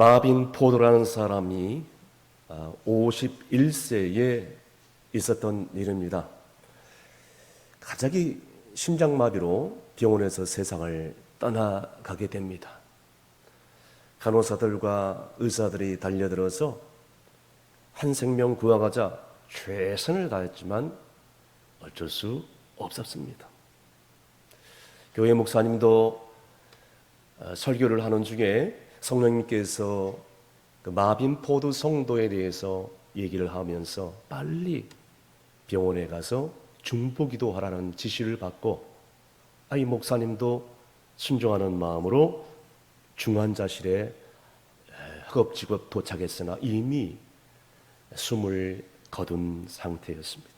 마빈 포도라는 사람이 51세에 있었던 일입니다. 갑자기 심장마비로 병원에서 세상을 떠나가게 됩니다. 간호사들과 의사들이 달려들어서 한 생명 구하고자 최선을 다했지만 어쩔 수 없었습니다. 교회 목사님도 어, 설교를 하는 중에 성령님께서 그 마빈 포드 성도에 대해서 얘기를 하면서 빨리 병원에 가서 중보기도 하라는 지시를 받고 아이 목사님도 순종하는 마음으로 중환자실에 허겁지겁 도착했으나 이미 숨을 거둔 상태였습니다.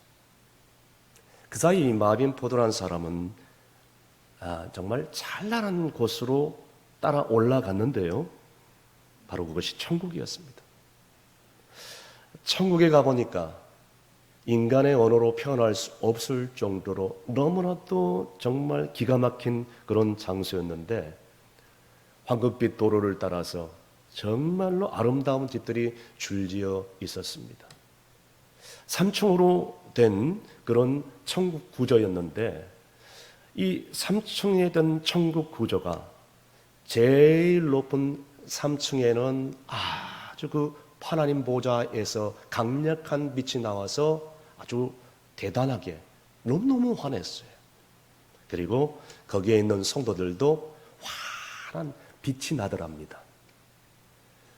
그 사이 마빈 포도라는 사람은 아, 정말 찬란한 곳으로 따라 올라갔는데요. 바로 그것이 천국이었습니다. 천국에 가보니까 인간의 언어로 표현할 수 없을 정도로 너무나도 정말 기가 막힌 그런 장소였는데 황금빛 도로를 따라서 정말로 아름다운 집들이 줄지어 있었습니다. 3층으로 된 그런 천국 구조였는데 이 3층에 된 천국 구조가 제일 높은 3층에는 아주 그 하나님 보좌에서 강력한 빛이 나와서 아주 대단하게 너무너무 환했어요. 그리고 거기에 있는 성도들도 환한 빛이 나더랍니다.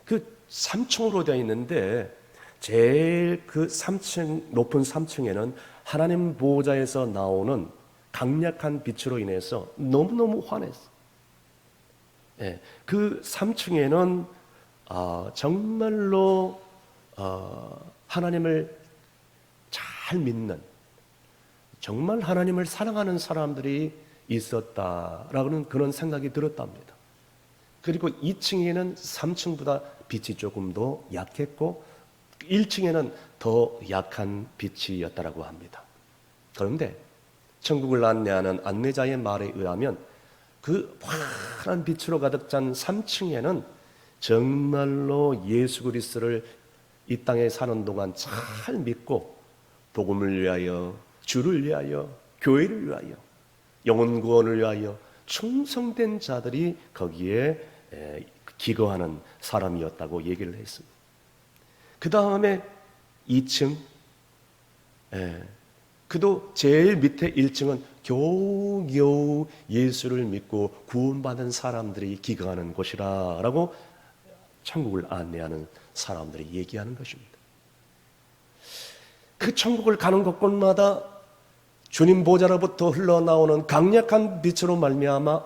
그 3층으로 되어 있는데 제일 그 3층 높은 3층에는 하나님 보좌에서 나오는 강력한 빛으로 인해서 너무너무 환했어. 예, 그 3층에는 아, 정말로 어, 하나님을 잘 믿는 정말 하나님을 사랑하는 사람들이 있었다라는 그런 생각이 들었답니다. 그리고 2층에는 3층보다 빛이 조금 더 약했고 1층에는 더 약한 빛이었다라고 합니다. 그런데 천국을 안내하는 안내자의 말에 의하면 그 환한 빛으로 가득 찬 3층에는 정말로 예수 그리스도를 이 땅에 사는 동안 잘 믿고 복음을 위하여 주를 위하여 교회를 위하여 영혼 구원을 위하여 충성된 자들이 거기에 기거하는 사람이었다고 얘기를 했습니다. 그 다음에 2층, 예, 그도 제일 밑에 1층은 겨우겨우 예수를 믿고 구원받은 사람들이 기거하는 곳이라라고 천국을 안내하는 사람들이 얘기하는 것입니다. 그 천국을 가는 곳곳마다 주님 보좌로부터 흘러나오는 강력한 빛으로 말미암아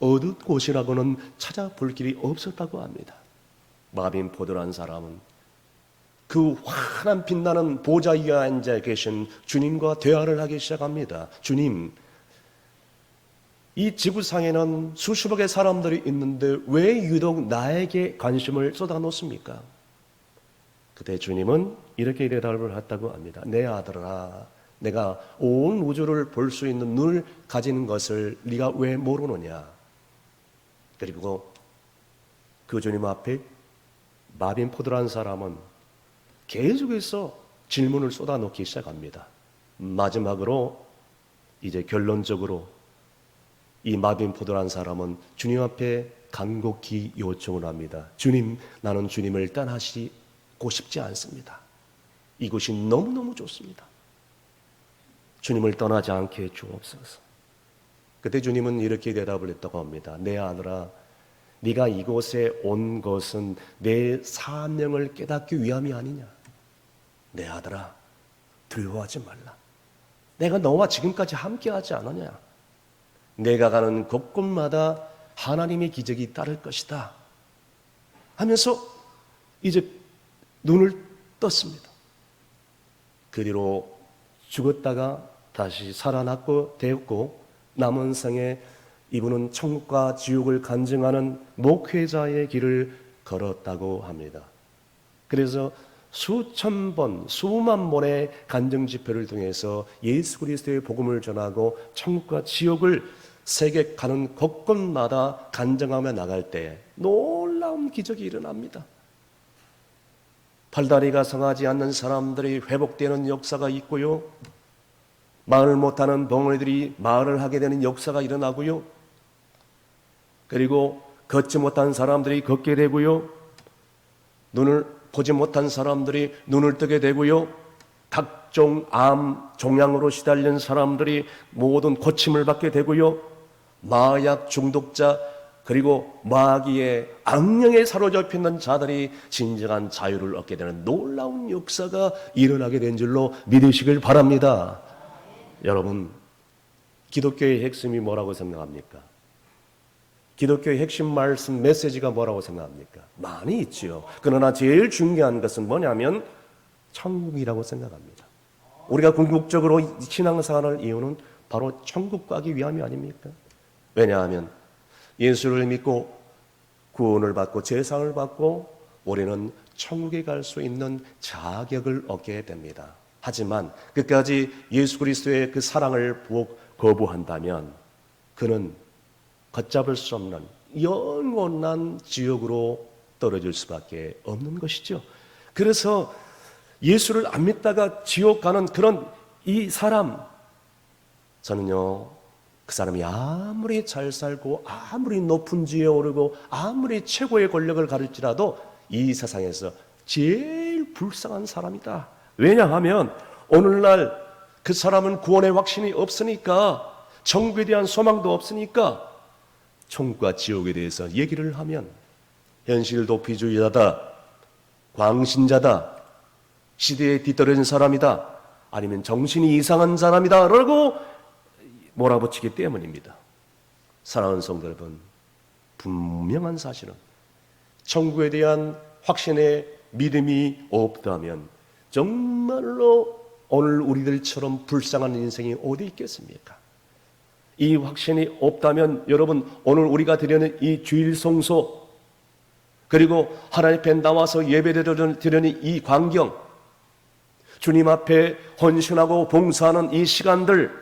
어두운 곳이라고는 찾아볼 길이 없었다고 합니다. 마빈 포도란 사람은 그 환한 빛나는 보좌 위에 앉아 계신 주님과 대화를 하기 시작합니다. 주님, 이 지구상에는 수십억의 사람들이 있는데 왜 유독 나에게 관심을 쏟아 놓습니까? 그때 주님은 이렇게 대답을 했다고 합니다. 내 아들아, 내가 온 우주를 볼 수 있는 눈을 가진 것을 네가 왜 모르느냐? 그리고 그 주님 앞에 마빈 포드라는 사람은 계속해서 질문을 쏟아놓기 시작합니다. 마지막으로 이제 결론적으로 이 마빈 포도란 사람은 주님 앞에 간곡히 요청을 합니다. 주님, 나는 주님을 떠나시고 싶지 않습니다. 이곳이 너무너무 좋습니다. 주님을 떠나지 않게 주옵소서. 그때 주님은 이렇게 대답을 했다고 합니다. 내 아들아, 네가 이곳에 온 것은 내 사명을 깨닫기 위함이 아니냐. 내 아들아, 두려워하지 말라. 내가 너와 지금까지 함께하지 않았냐. 내가 가는 곳곳마다 하나님의 기적이 따를 것이다. 하면서 이제 눈을 떴습니다. 그 뒤로 죽었다가 다시 살아났고 되었고 남은 생에 이분은 천국과 지옥을 간증하는 목회자의 길을 걸었다고 합니다. 그래서 수천 번, 수만 번의 간증 집회를 통해서 예수 그리스도의 복음을 전하고 천국과 지옥을 세계 가는 곳곳마다 간증하며 나갈 때 놀라운 기적이 일어납니다. 팔다리가 성하지 않는 사람들이 회복되는 역사가 있고요. 말을 못하는 벙어리들이 말을 하게 되는 역사가 일어나고요. 그리고 걷지 못한 사람들이 걷게 되고요. 눈을 보지 못한 사람들이 눈을 뜨게 되고요. 각종 암, 종양으로 시달린 사람들이 모든 고침을 받게 되고요. 마약 중독자, 그리고 마귀의 악령에 사로잡혀 있는 자들이 진정한 자유를 얻게 되는 놀라운 역사가 일어나게 된 줄로 믿으시길 바랍니다. 여러분, 기독교의 핵심이 뭐라고 생각합니까? 기독교의 핵심 말씀 메시지가 뭐라고 생각합니까? 많이 있지요. 그러나 제일 중요한 것은 뭐냐면 천국이라고 생각합니다. 우리가 궁극적으로 신앙생활을 이유는 바로 천국 가기 위함이 아닙니까? 왜냐하면 예수를 믿고 구원을 받고 제상을 받고 우리는 천국에 갈 수 있는 자격을 얻게 됩니다. 하지만 끝까지 예수 그리스도의 그 사랑을 거부한다면 그는 걷잡을 수 없는 영원한 지옥으로 떨어질 수밖에 없는 것이죠. 그래서 예수를 안 믿다가 지옥 가는 그런 이 사람 저는요 그 사람이 아무리 잘 살고 아무리 높은 지에 오르고 아무리 최고의 권력을 가질지라도 이 세상에서 제일 불쌍한 사람이다. 왜냐하면 오늘날 그 사람은 구원의 확신이 없으니까 천국에 대한 소망도 없으니까 천국과 지옥에 대해서 얘기를 하면 현실 도피주의자다, 광신자다, 시대에 뒤떨어진 사람이다, 아니면 정신이 이상한 사람이다, 라고 몰아붙이기 때문입니다. 사랑하는 성도 여러분, 분명한 사실은 천국에 대한 확신의 믿음이 없다면 정말로 오늘 우리들처럼 불쌍한 인생이 어디 있겠습니까? 이 확신이 없다면 여러분 오늘 우리가 드리는 이 주일 성소 그리고 하나님 앞에 나와서 예배를 드리는 이 광경 주님 앞에 헌신하고 봉사하는 이 시간들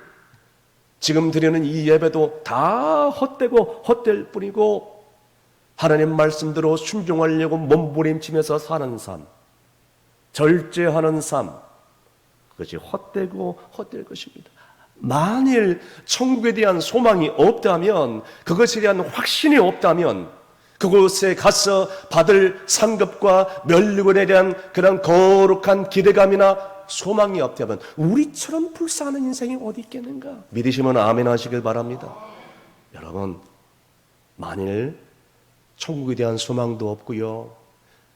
지금 드리는 이 예배도 다 헛되고 헛될 뿐이고 하나님 말씀대로 순종하려고 몸부림치면서 사는 삶 절제하는 삶 그것이 헛되고 헛될 것입니다. 만일 천국에 대한 소망이 없다면 그것에 대한 확신이 없다면 그곳에 가서 받을 상급과 멸류관에 대한 그런 거룩한 기대감이나 소망이 없다면 우리처럼 불쌍한 인생이 어디 있겠는가? 믿으시면 아멘 하시길 바랍니다. 여러분, 만일 천국에 대한 소망도 없고요.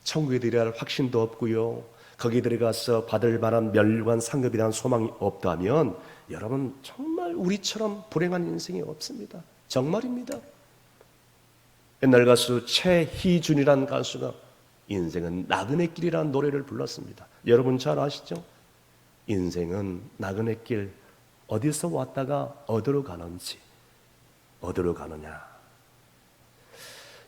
천국에 대한 확신도 없고요. 거기 들어가서 받을 만한 멸류관 상급에 대한 소망이 없다면 여러분 정말 우리처럼 불행한 인생이 없습니다. 정말입니다. 옛날 가수 최희준이란 가수가 인생은 나그네 길이라는 노래를 불렀습니다. 여러분 잘 아시죠? 인생은 나그네 길 어디서 왔다가 어디로 가는지 어디로 가느냐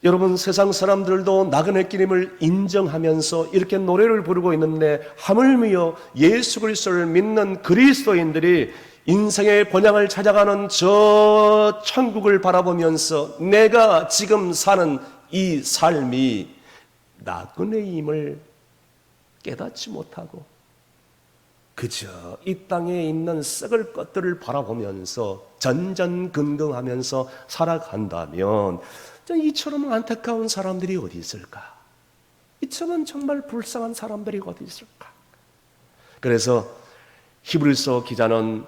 여러분 세상 사람들도 나그네 길임을 인정하면서 이렇게 노래를 부르고 있는데 하물며 예수 그리스도를 믿는 그리스도인들이 인생의 본향을 찾아가는 저 천국을 바라보면서 내가 지금 사는 이 삶이 나그네임을 깨닫지 못하고 그저 이 땅에 있는 썩을 것들을 바라보면서 전전긍긍하면서 살아간다면 이처럼 안타까운 사람들이 어디 있을까? 이처럼 정말 불쌍한 사람들이 어디 있을까? 그래서 히브리서 기자는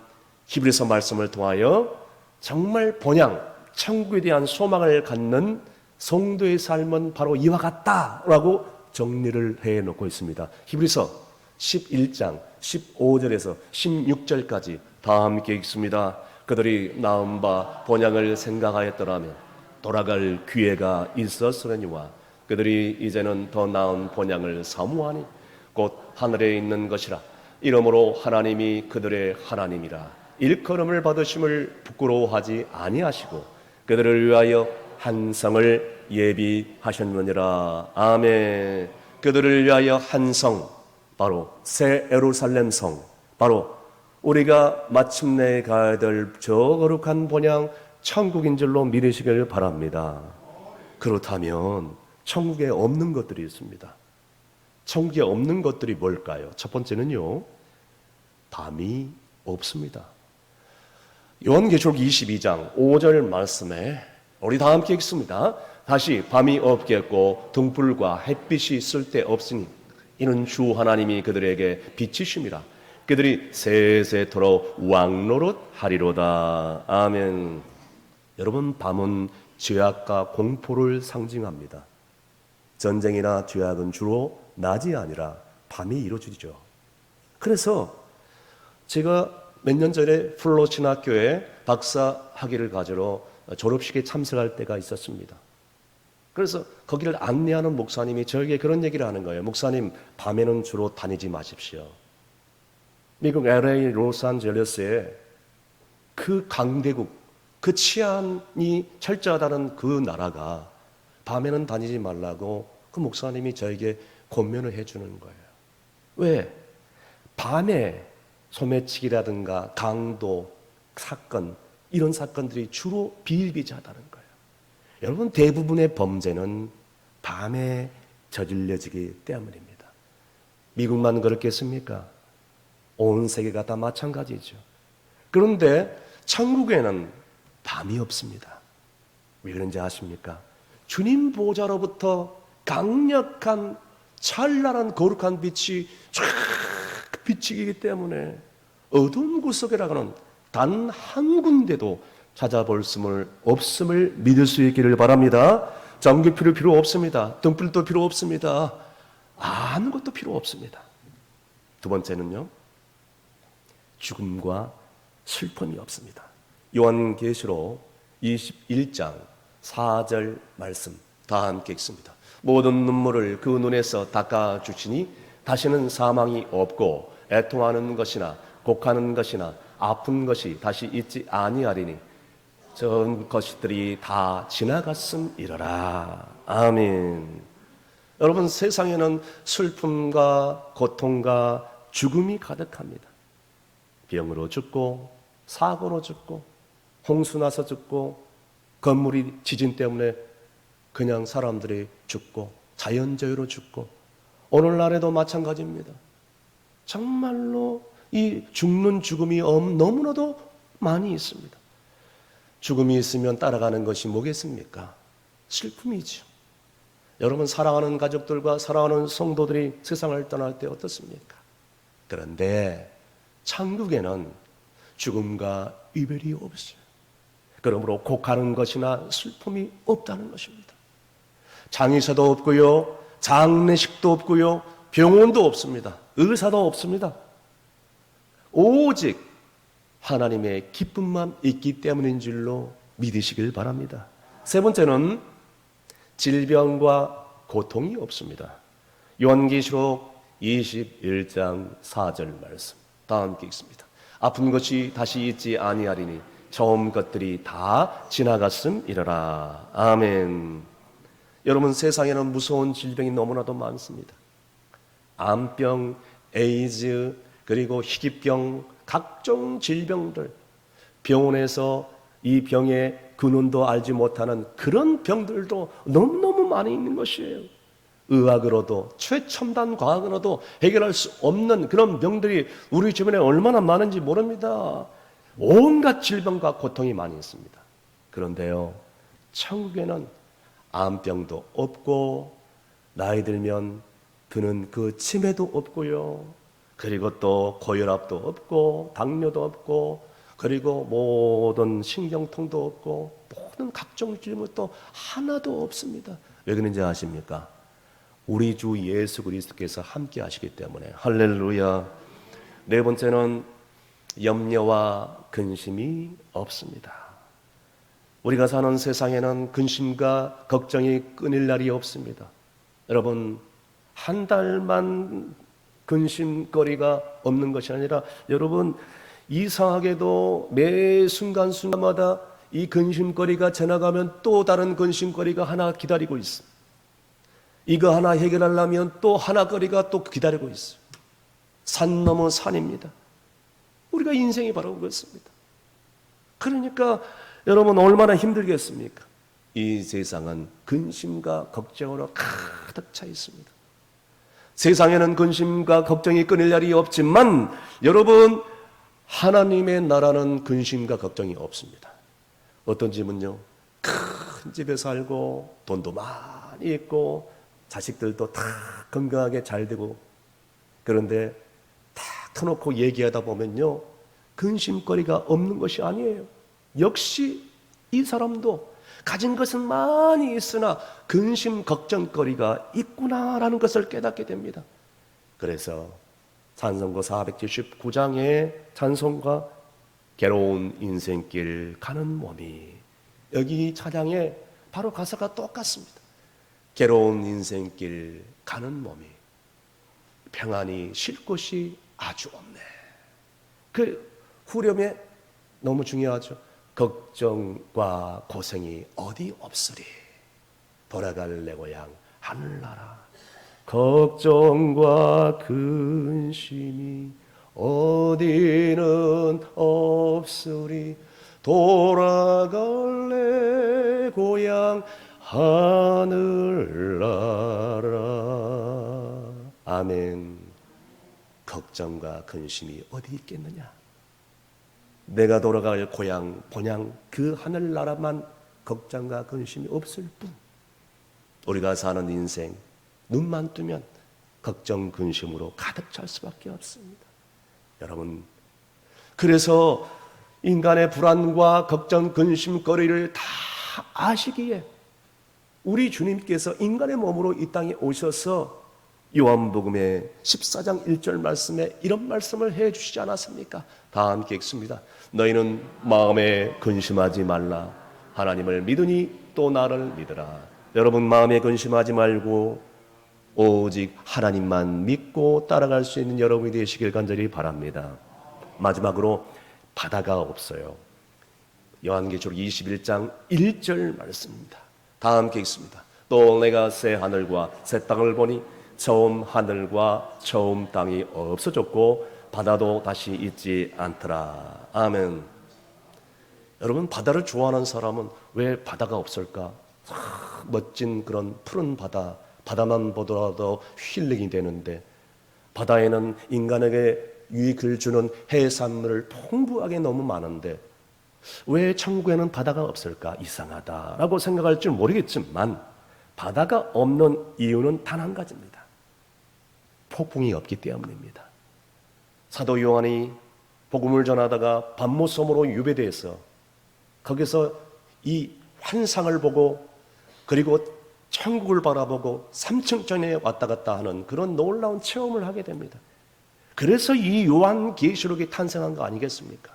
히브리서 말씀을 통하여 정말 본향 천국에 대한 소망을 갖는 성도의 삶은 바로 이와 같다라고 정리를 해 놓고 있습니다. 히브리서 11장 15절에서 16절까지 다 함께 읽습니다. 그들이 나은 바 본향을 생각하였더라면 돌아갈 기회가 있었으려니와 그들이 이제는 더 나은 본향을 사모하니 곧 하늘에 있는 것이라. 이러므로 하나님이 그들의 하나님이라. 일컬음을 받으심을 부끄러워하지 아니하시고 그들을 위하여 한 성을 예비하셨느니라. 아멘. 그들을 위하여 한 성 바로 새 에루살렘 성 바로 우리가 마침내 가야 될 저 거룩한 본향 천국인 줄로 믿으시길 바랍니다. 그렇다면 천국에 없는 것들이 있습니다. 천국에 없는 것들이 뭘까요? 첫 번째는요, 밤이 없습니다. 요한계시록 22장 5절 말씀에 우리 다 함께 읽습니다. 다시 밤이 없겠고 등불과 햇빛이 쓸데 없으니 이는 주 하나님이 그들에게 빛이심이라. 그들이 세세토록 왕노릇 하리로다. 아멘. 여러분 밤은 죄악과 공포를 상징합니다. 전쟁이나 죄악은 주로 낮이 아니라 밤이 이루어지죠. 그래서 제가 몇 년 전에 플로친 학교에 박사 학위를 가지러 졸업식에 참석할 때가 있었습니다. 그래서 거기를 안내하는 목사님이 저에게 그런 얘기를 하는 거예요. 목사님, 밤에는 주로 다니지 마십시오. 미국 LA 로스앤젤레스에 그 강대국, 그 치안이 철저하다는 그 나라가 밤에는 다니지 말라고 그 목사님이 저에게 권면을 해주는 거예요. 왜? 밤에 소매치기라든가 강도, 사건, 이런 사건들이 주로 비일비재하다는 거예요. 여러분, 대부분의 범죄는 밤에 저질러지기 때문입니다. 미국만 그렇겠습니까? 온 세계가 다 마찬가지죠. 그런데 천국에는 밤이 없습니다. 왜 그런지 아십니까? 주님 보좌로부터 강력한 찬란한 거룩한 빛이 쫙 비치기 때문에 어두운 구석이라고는 단 한 군데도 찾아볼 수을 없음을 믿을 수 있기를 바랍니다. 전기필요 필요 없습니다. 등불도 필요 없습니다. 아무것도 필요 없습니다. 두 번째는요. 죽음과 슬픔이 없습니다. 요한계시록 21장 4절 말씀 다 함께 읽습니다. 모든 눈물을 그 눈에서 닦아 주시니 다시는 사망이 없고 애통하는 것이나 곡하는 것이나 아픈 것이 다시 있지 아니하리니 전 것들이 다 지나갔음이러라. 아멘. 여러분 세상에는 슬픔과 고통과 죽음이 가득합니다. 병으로 죽고 사고로 죽고 홍수 나서 죽고 건물이 지진 때문에 그냥 사람들이 죽고 자연재해로 죽고 오늘날에도 마찬가지입니다. 정말로 이 죽는 죽음이 너무나도 많이 있습니다. 죽음이 있으면 따라가는 것이 뭐겠습니까? 슬픔이죠. 여러분 사랑하는 가족들과 사랑하는 성도들이 세상을 떠날 때 어떻습니까? 그런데 천국에는 죽음과 이별이 없어요. 그러므로 곡하는 것이나 슬픔이 없다는 것입니다. 장의사도 없고요, 장례식도 없고요, 병원도 없습니다. 의사도 없습니다. 오직 하나님의 기쁨만 있기 때문인 줄로 믿으시길 바랍니다. 세 번째는 질병과 고통이 없습니다. 요한계시록 21장 4절 말씀. 다 함께 읽습니다. 아픈 것이 다시 있지 아니하리니 처음 것들이 다 지나갔음 이러라. 아멘. 여러분 세상에는 무서운 질병이 너무나도 많습니다. 암병, 에이즈, 그리고 희귀병, 각종 질병들, 병원에서 이 병의 근원도 알지 못하는 그런 병들도 너무너무 많이 있는 것이에요. 의학으로도 최첨단 과학으로도 해결할 수 없는 그런 병들이 우리 주변에 얼마나 많은지 모릅니다. 온갖 질병과 고통이 많이 있습니다. 그런데요, 천국에는 암병도 없고 나이 들면 드는 그 치매도 없고요. 그리고 또 고혈압도 없고 당뇨도 없고 그리고 모든 신경통도 없고 모든 각종 질문도 하나도 없습니다. 왜 그런지 아십니까? 우리 주 예수 그리스도께서 함께 하시기 때문에 할렐루야. 네 번째는 염려와 근심이 없습니다. 우리가 사는 세상에는 근심과 걱정이 끊일 날이 없습니다. 여러분 한 달만 근심거리가 없는 것이 아니라 여러분 이상하게도 매 순간순간마다 이 근심거리가 지나가면 또 다른 근심거리가 하나 기다리고 있어. 이거 하나 해결하려면 또 하나 거리가 또 기다리고 있어. 산 넘어 산입니다. 우리가 인생이 바로 그렇습니다. 그러니까 여러분 얼마나 힘들겠습니까? 이 세상은 근심과 걱정으로 가득 차 있습니다. 세상에는 근심과 걱정이 끊일 날이 없지만 여러분 하나님의 나라는 근심과 걱정이 없습니다. 어떤 집은요 큰 집에 살고 돈도 많이 있고 자식들도 다 건강하게 잘 되고 그런데 다 터놓고 얘기하다 보면요 근심거리가 없는 것이 아니에요. 역시 이 사람도 가진 것은 많이 있으나 근심 걱정거리가 있구나라는 것을 깨닫게 됩니다. 그래서 찬송가 479장의 찬송가 괴로운 인생길 가는 몸이 여기 차장에 바로 가사가 똑같습니다. 괴로운 인생길 가는 몸이 평안히 쉴 곳이 아주 없네. 그 후렴에 너무 중요하죠. 걱정과 고생이 어디 없으리. 돌아갈 내 고향 하늘나라. 걱정과 근심이 어디는 없으리. 돌아갈 내 고향 하늘나라. 아멘. 걱정과 근심이 어디 있겠느냐? 내가 돌아갈 고향, 본향, 그 하늘나라만 걱정과 근심이 없을 뿐. 우리가 사는 인생, 눈만 뜨면 걱정, 근심으로 가득 찰 수밖에 없습니다. 여러분, 그래서 인간의 불안과 걱정, 근심거리를 다 아시기에 우리 주님께서 인간의 몸으로 이 땅에 오셔서 요한복음의 14장 1절 말씀에 이런 말씀을 해 주시지 않았습니까? 다 함께 읽습니다. 너희는 마음에 근심하지 말라. 하나님을 믿으니 또 나를 믿으라. 여러분 마음에 근심하지 말고 오직 하나님만 믿고 따라갈 수 있는 여러분이 되시길 간절히 바랍니다. 마지막으로 바다가 없어요. 요한계시록 21장 1절 말씀입니다. 다 함께 읽습니다. 또 내가 새 하늘과 새 땅을 보니 처음 하늘과 처음 땅이 없어졌고 바다도 다시 있지 않더라. 아멘. 여러분 바다를 좋아하는 사람은 왜 바다가 없을까? 아, 멋진 그런 푸른 바다, 바다만 보더라도 힐링이 되는데 바다에는 인간에게 유익을 주는 해산물을 풍부하게 너무 많은데 왜 천국에는 바다가 없을까? 이상하다라고 생각할 줄 모르겠지만 바다가 없는 이유는 단 한 가지입니다. 폭풍이 없기 때문입니다. 사도 요한이 복음을 전하다가 밤모섬으로 유배돼서 거기서 이 환상을 보고 그리고 천국을 바라보고 삼층전에 왔다 갔다 하는 그런 놀라운 체험을 하게 됩니다. 그래서 이 요한 계시록이 탄생한 거 아니겠습니까?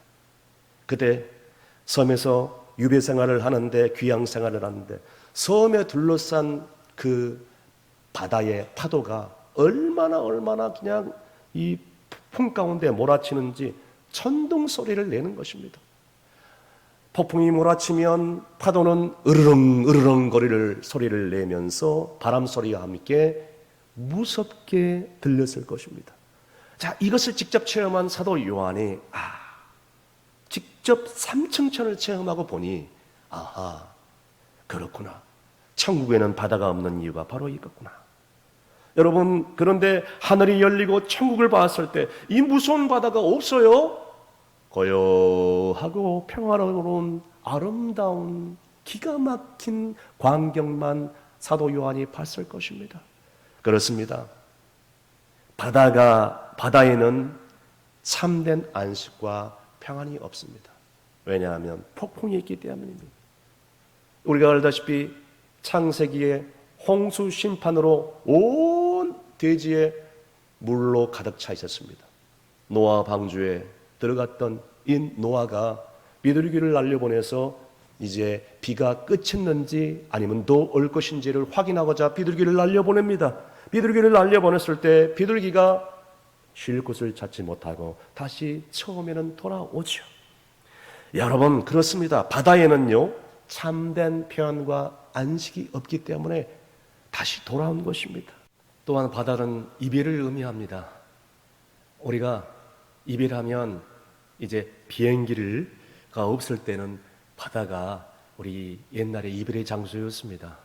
그때 섬에서 유배 생활을 하는데 귀양 생활을 하는데 섬에 둘러싼 그 바다의 파도가 얼마나 얼마나 그냥 이 폭풍 가운데 몰아치는지 천둥 소리를 내는 것입니다. 폭풍이 몰아치면 파도는 으르렁 으르렁 거리를 소리를 내면서 바람 소리와 함께 무섭게 들렸을 것입니다. 자, 이것을 직접 체험한 사도 요한이 아, 직접 삼층천을 체험하고 보니 아하, 그렇구나. 천국에는 바다가 없는 이유가 바로 이거구나. 여러분, 그런데 하늘이 열리고 천국을 봤을 때 이 무서운 바다가 없어요. 고요하고 평화로운 아름다운 기가 막힌 광경만 사도 요한이 봤을 것입니다. 그렇습니다. 바다가 바다에는 참된 안식과 평안이 없습니다. 왜냐하면 폭풍이 있기 때문입니다. 우리가 알다시피 창세기에 홍수 심판으로 온 대지에 물로 가득 차 있었습니다. 노아 방주에 들어갔던 이 노아가 비둘기를 날려보내서 이제 비가 끝했는지 아니면 더올 것인지를 확인하고자 비둘기를 날려보냅니다. 비둘기를 날려보냈을 때 비둘기가 쉴 곳을 찾지 못하고 다시 처음에는 돌아오죠. 여러분 그렇습니다. 바다에는요 참된 평안과 안식이 없기 때문에 다시 돌아온 것입니다. 또한 바다는 이별을 의미합니다. 우리가 이별하면 이제 비행기를가 없을 때는 바다가 우리 옛날의 이별의 장소였습니다.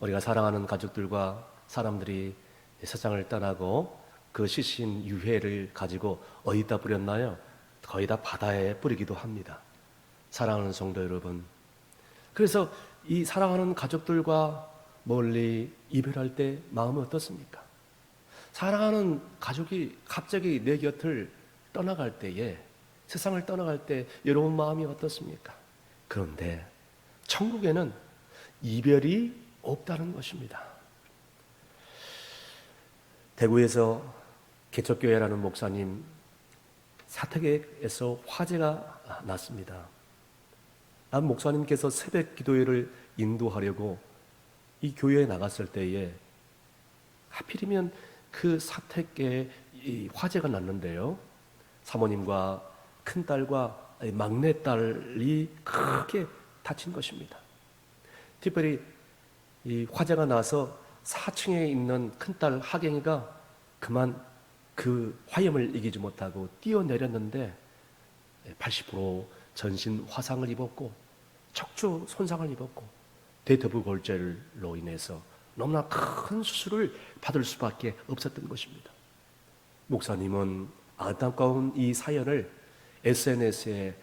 우리가 사랑하는 가족들과 사람들이 세상을 떠나고 그 시신 유해를 가지고 어디다 뿌렸나요? 거의 다 바다에 뿌리기도 합니다. 사랑하는 성도 여러분. 그래서 이 사랑하는 가족들과 멀리 이별할 때 마음은 어떻습니까? 사랑하는 가족이 갑자기 내 곁을 떠나갈 때에 세상을 떠나갈 때 여러분 마음이 어떻습니까? 그런데 천국에는 이별이 없다는 것입니다. 대구에서 개척교회라는 목사님 사택에서 화재가 났습니다. 난 목사님께서 새벽 기도회를 인도하려고 이 교회에 나갔을 때에 하필이면 그 사택에 이 화재가 났는데요. 사모님과 큰 딸과 막내 딸이 크게 다친 것입니다. 특별히 이 화재가 나서 4층에 있는 큰딸 하경이가 그만 그 화염을 이기지 못하고 뛰어내렸는데 80% 전신 화상을 입었고 척추 손상을 입었고 대퇴부 골절로 인해서 너무나 큰 수술을 받을 수밖에 없었던 것입니다. 목사님은 안타까운 이 사연을 SNS에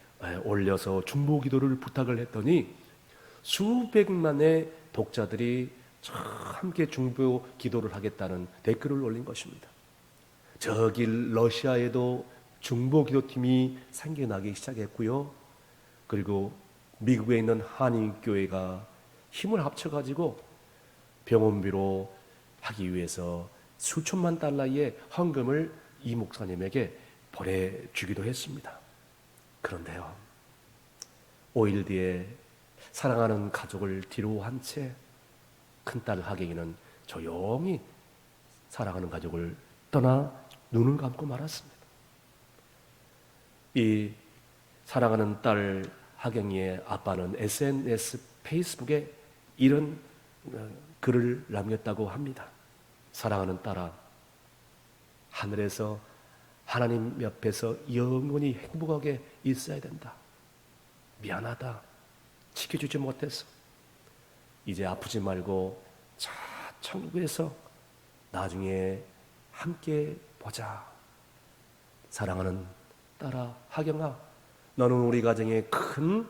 올려서 중보 기도를 부탁을 했더니 수백만의 독자들이 함께 중보 기도를 하겠다는 댓글을 올린 것입니다. 저기 러시아에도 중보 기도팀이 생겨나기 시작했고요. 그리고 미국에 있는 한인교회가 힘을 합쳐가지고 병원비로 하기 위해서 수천만 달러의 헌금을 이 목사님에게 보내주기도 했습니다. 그런데요, 5일 뒤에 사랑하는 가족을 뒤로 한 채 큰딸 하경이는 조용히 사랑하는 가족을 떠나 눈을 감고 말았습니다. 이 사랑하는 딸 하경이의 아빠는 SNS 페이스북에 이런 어, 글을 남겼다고 합니다. 사랑하는 딸아, 하늘에서 하나님 옆에서 영원히 행복하게 있어야 된다. 미안하다. 지켜주지 못해서. 이제 아프지 말고 자, 천국에서 나중에 함께 보자. 사랑하는 딸아, 하경아, 너는 우리 가정의 큰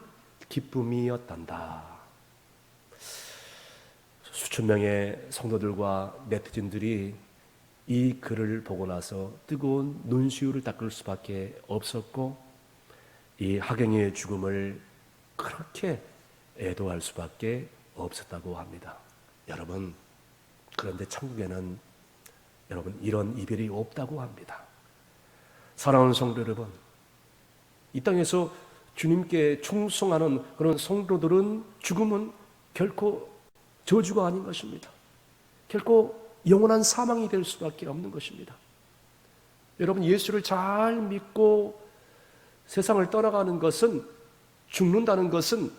기쁨이었단다. 수천 명의 성도들과 네티즌들이 이 글을 보고 나서 뜨거운 눈시울을 닦을 수밖에 없었고 이 하경의 죽음을 그렇게 애도할 수밖에 없었다고 합니다. 여러분 그런데 천국에는 여러분 이런 이별이 없다고 합니다. 사랑하는 성도 여러분, 이 땅에서 주님께 충성하는 그런 성도들은 죽음은 결코 저주가 아닌 것입니다. 결코 영원한 사망이 될 수밖에 없는 것입니다. 여러분 예수를 잘 믿고 세상을 떠나가는 것은 죽는다는 것은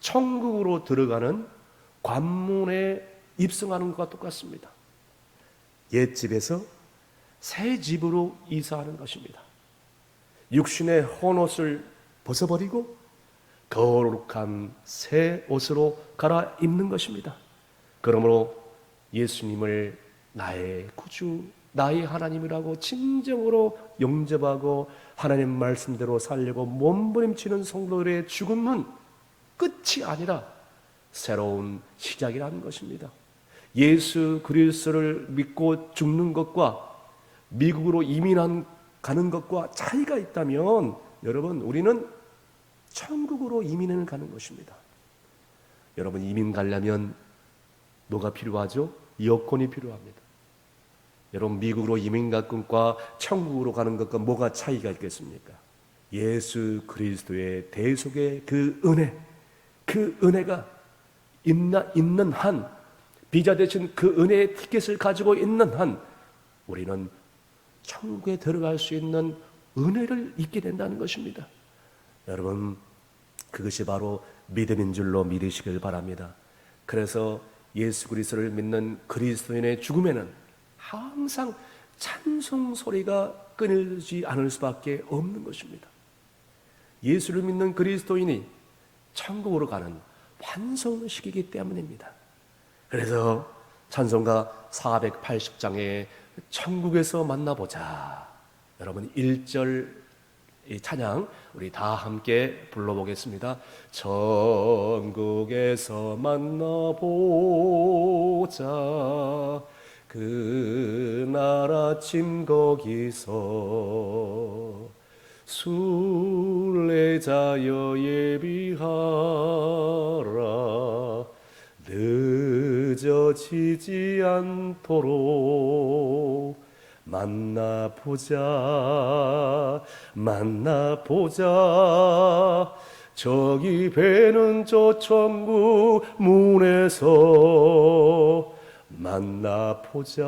천국으로 들어가는 관문에 입성하는 것과 똑같습니다. 옛 집에서 새 집으로 이사하는 것입니다. 육신의 헌옷을 벗어버리고 거룩한 새 옷으로 갈아입는 것입니다. 그러므로 예수님을 나의 구주, 나의 하나님이라고 진정으로 영접하고 하나님 말씀대로 살려고 몸부림치는 성도들의 죽음은 끝이 아니라 새로운 시작이라는 것입니다. 예수 그리스도를 믿고 죽는 것과 미국으로 이민한 가는 것과 차이가 있다면 여러분 우리는 천국으로 이민을 가는 것입니다. 여러분 이민 가려면 뭐가 필요하죠? 여권이 필요합니다. 여러분 미국으로 이민 갈 것과 천국으로 가는 것과 뭐가 차이가 있겠습니까? 예수 그리스도의 대속의 그 은혜, 그 은혜가 있나, 있는 한, 비자 대신 그 은혜의 티켓을 가지고 있는 한, 우리는 천국에 들어갈 수 있는 은혜를 입게 된다는 것입니다. 여러분, 그것이 바로 믿음인 줄로 믿으시길 바랍니다. 그래서 예수 그리스도를 믿는 그리스도인의 죽음에는 항상 찬송 소리가 끊이지 않을 수밖에 없는 것입니다. 예수를 믿는 그리스도인이 천국으로 가는 완성식이기 때문입니다. 그래서 찬송가 480장에 천국에서 만나보자. 여러분 1절 이 찬양 우리 다 함께 불러보겠습니다. 천국에서 만나보자. 그날 아침 거기서 순례자여 예비하라 늦어지지 않도록 만나보자 만나보자. 저기 배는 저 천국 문에서 만나보자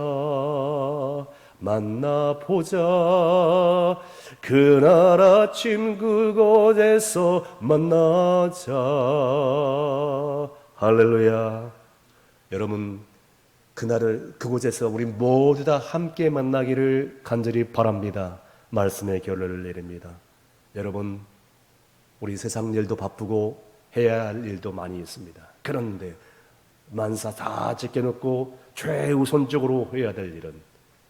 만나보자. 그날 아침 그곳에서 만나자. 할렐루야. 여러분 그날을 그곳에서 우리 모두 다 함께 만나기를 간절히 바랍니다. 말씀의 결론을 내립니다. 여러분 우리 세상 일도 바쁘고 해야 할 일도 많이 있습니다. 그런데 만사 다 제껴놓고 최우선적으로 해야 될 일은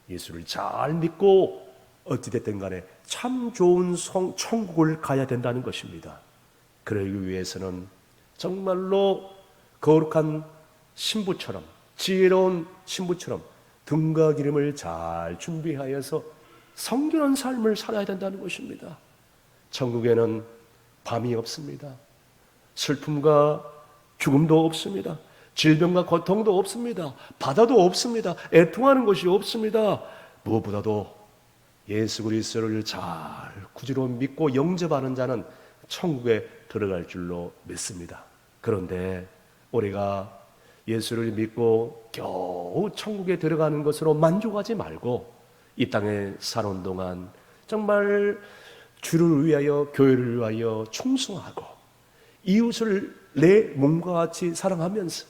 예수를 잘 믿고 어찌됐든 간에 참 좋은 성, 천국을 가야 된다는 것입니다. 그러기 위해서는 정말로 거룩한 신부처럼 지혜로운 신부처럼 등과 기름을 잘 준비하여서 성결한 삶을 살아야 된다는 것입니다. 천국에는 밤이 없습니다. 슬픔과 죽음도 없습니다. 질병과 고통도 없습니다. 바다도 없습니다. 애통하는 것이 없습니다. 무엇보다도 예수 그리스도를 잘 구주로 믿고 영접하는 자는 천국에 들어갈 줄로 믿습니다. 그런데 우리가 예수를 믿고 겨우 천국에 들어가는 것으로 만족하지 말고 이 땅에 사는 동안 정말 주를 위하여 교회를 위하여 충성하고 이웃을 내 몸과 같이 사랑하면서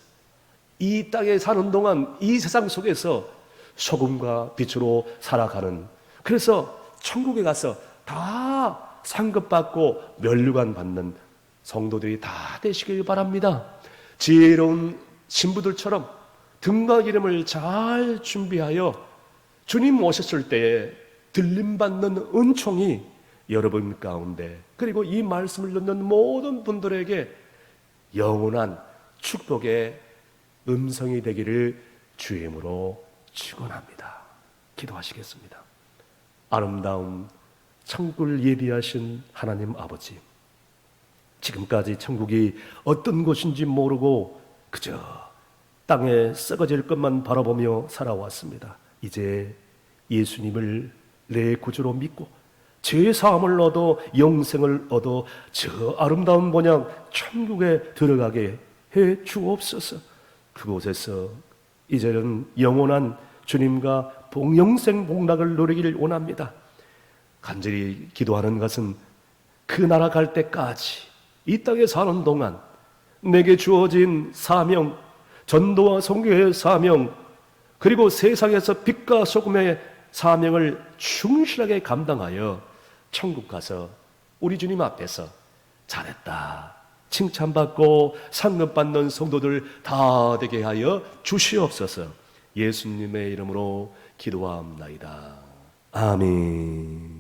이 땅에 사는 동안 이 세상 속에서 소금과 빛으로 살아가는 그래서 천국에 가서 다 상급받고 면류관 받는 성도들이 다 되시길 바랍니다. 지혜로운 신부들처럼 등과 기름을 잘 준비하여 주님 오셨을 때에 들림받는 은총이 여러분 가운데 그리고 이 말씀을 듣는 모든 분들에게 영원한 축복의 음성이 되기를 주임으로 축원합니다. 기도하시겠습니다. 아름다운 천국을 예비하신 하나님 아버지. 지금까지 천국이 어떤 곳인지 모르고 그저 땅에 썩어질 것만 바라보며 살아왔습니다. 이제 예수님을 내 구주로 믿고 죄 사함을 얻어 영생을 얻어 저 아름다운 모양 천국에 들어가게 해 주옵소서. 그곳에서 이제는 영원한 주님과 복영생 복락을 누리기를 원합니다. 간절히 기도하는 것은 그 나라 갈 때까지 이 땅에 사는 동안 내게 주어진 사명, 전도와 선교의 사명, 그리고 세상에서 빛과 소금의 사명을 충실하게 감당하여 천국 가서 우리 주님 앞에서 잘했다. 칭찬받고 상급받는 성도들 다 되게 하여 주시옵소서 예수님의 이름으로 기도하옵나이다. 아멘.